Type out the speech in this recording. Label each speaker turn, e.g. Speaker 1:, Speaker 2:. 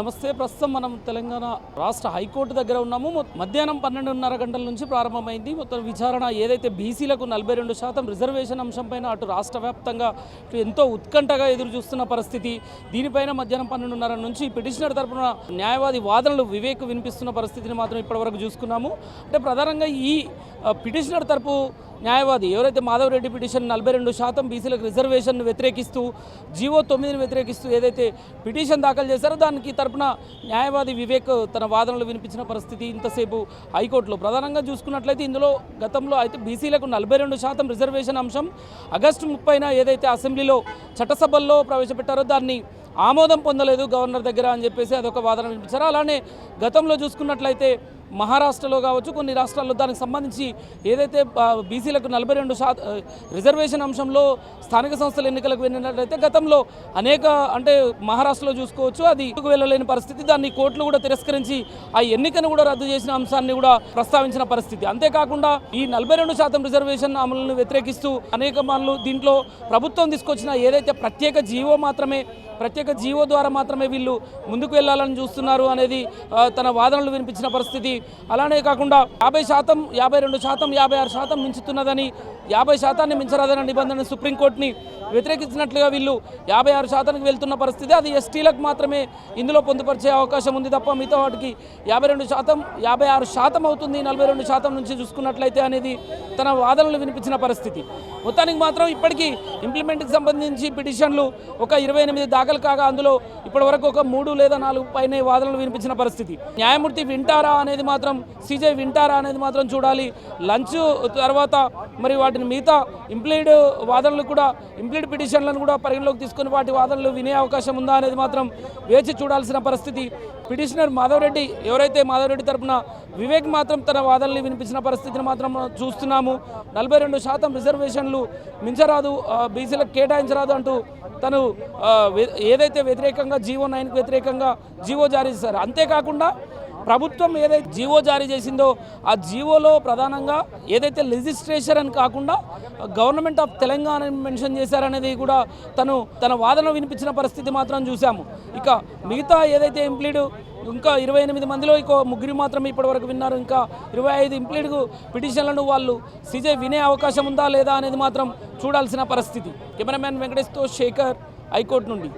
Speaker 1: నమస్తే ప్రస్తుతం మనం తెలంగాణ రాష్ట్ర హైకోర్టు దగ్గర ఉన్నాము. మధ్యాహ్నం పన్నెండున్నర గంటల నుంచి ప్రారంభమైంది. మొత్తం విచారణ ఏదైతే బీసీలకు నలభై రెండు శాతం రిజర్వేషన్ అంశంపైన అటు రాష్ట్ర వ్యాప్తంగా ఎంతో ఉత్కంఠగా ఎదురు చూస్తున్న పరిస్థితి. దీనిపైన మధ్యాహ్నం పన్నెండున్నర నుంచి పిటిషనర్ తరపున న్యాయవాది వాదనలు వివేక్ వినిపిస్తున్న పరిస్థితిని మాత్రం ఇప్పటివరకు చూసుకున్నాము. అంటే ప్రధానంగా ఈ పిటిషనర్ తరపు న్యాయవాది ఎవరైతే మాధవరెడ్డి పిటిషన్ నలభై రెండు శాతం బీసీలకు రిజర్వేషన్ను వ్యతిరేకిస్తూ జీవో తొమ్మిదిని వ్యతిరేకిస్తూ ఏదైతే పిటిషన్ దాఖలు చేశారో దానికి తరపున న్యాయవాది వివేక్ తన వాదనలు వినిపించిన పరిస్థితి ఇంతసేపు హైకోర్టులో. ప్రధానంగా చూసుకున్నట్లయితే ఇందులో గతంలో అయితే బీసీలకు నలభై రెండు శాతం రిజర్వేషన్ అంశం ఆగస్టు ముప్పైన ఏదైతే అసెంబ్లీలో చట్టసభల్లో ప్రవేశపెట్టారో దాన్ని ఆమోదం పొందలేదు గవర్నర్ దగ్గర అని చెప్పేసి అదొక వాదన వినిపించారు. అలానే గతంలో చూసుకున్నట్లయితే మహారాష్ట్రలో కావచ్చు కొన్ని రాష్ట్రాల్లో దానికి సంబంధించి ఏదైతే బీసీలకు నలభై రెండు శాత రిజర్వేషన్ అంశంలో స్థానిక సంస్థల ఎన్నికలకు వెళ్ళినట్లయితే గతంలో అనేక అంటే మహారాష్ట్రలో చూసుకోవచ్చు అది ముందుకు వెళ్ళలేని పరిస్థితి దాన్ని కోర్టులు కూడా తిరస్కరించి ఆ ఎన్నికను కూడా రద్దు చేసిన అంశాన్ని కూడా ప్రస్తావించిన పరిస్థితి. అంతేకాకుండా ఈ నలభై రెండు శాతం రిజర్వేషన్ అమలును వ్యతిరేకిస్తూ అనేక మార్లు దీంట్లో ప్రభుత్వం తీసుకొచ్చిన ఏదైతే ప్రత్యేక జీవో మాత్రమే ప్రత్యేక జీవో ద్వారా మాత్రమే వీళ్ళు ముందుకు వెళ్ళాలని చూస్తున్నారు అనేది తన వాదనలు వినిపించిన పరిస్థితి. అలానే కాకుండా యాభై శాతం యాభై రెండు శాతం యాభై ఆరు శాతం మించుతున్నదని యాభై శాతాన్ని మించరాదన్న నిబంధన సుప్రీంకోర్టుని వ్యతిరేకించినట్లుగా వీళ్ళు యాభై ఆరు శాతానికి వెళ్తున్న పరిస్థితి అది ఎస్టీలకు మాత్రమే ఇందులో పొందుపరిచే అవకాశం ఉంది తప్ప మిగతా వాటికి యాభై రెండు శాతం యాభై ఆరు శాతం అవుతుంది నలభై రెండు శాతం నుంచి చూసుకున్నట్లయితే అనేది తన వాదనలు వినిపించిన పరిస్థితి. మొత్తానికి మాత్రం ఇప్పటికీ ఇంప్లిమెంట్కి సంబంధించి పిటిషన్లు ఒక ఇరవై ఎనిమిది దాఖలు కాగా అందులో ఇప్పటివరకు ఒక మూడు లేదా నాలుగు పైన వాదనలు వినిపించిన పరిస్థితి. న్యాయమూర్తి వింటారా అనేది మాత్రం సీజే వింటారా అనేది మాత్రం చూడాలి. లంచ్ తర్వాత మరి వాటిని మిగతా ఇంప్లీడ్ వాదనలు కూడా ఇంప్లీడ్ పిటిషన్లను కూడా పరిగణలోకి తీసుకుని వాటి వాదనలు వినే అవకాశం ఉందా అనేది మాత్రం వేచి చూడాల్సిన పరిస్థితి. పిటిషనర్ మాధవరెడ్డి ఎవరైతే మాధవరెడ్డి తరపున వివేక్ మాత్రం తన వాదనలు వినిపించిన పరిస్థితిని మాత్రం చూస్తున్నాము. నలభై రెండు శాతం రిజర్వేషన్లు మించరాదు బీసీలకు కేటాయించరాదు అంటూ తను ఏదైతే వ్యతిరేకంగా జీవో నైన్కి వ్యతిరేకంగా జీవో జారీ చేశారు. అంతేకాకుండా ప్రభుత్వం ఏదైతే జీవో జారీ చేసిందో ఆ జీవోలో ప్రధానంగా ఏదైతే లెజిస్ట్రేషన్ అని కాకుండా గవర్నమెంట్ ఆఫ్ తెలంగాణ మెన్షన్ చేశారనేది కూడా తను తన వాదన వినిపించిన పరిస్థితి మాత్రం చూసాము ఇక మిగతా ఏదైతే ఎంప్లీడు ఇంకా ఇరవై ఎనిమిది మందిలో ఇంకో ముగ్గురు మాత్రమే ఇప్పటివరకు విన్నారు. ఇంకా ఇరవై ఐదు ఇంప్లీడ్కు పిటిషన్లను వాళ్ళు సిజే వినే అవకాశం ఉందా లేదా అనేది మాత్రం చూడాల్సిన పరిస్థితి. కెమెరామ్యాన్ వెంకటేష్తో శేఖర్ హైకోర్టు నుండి.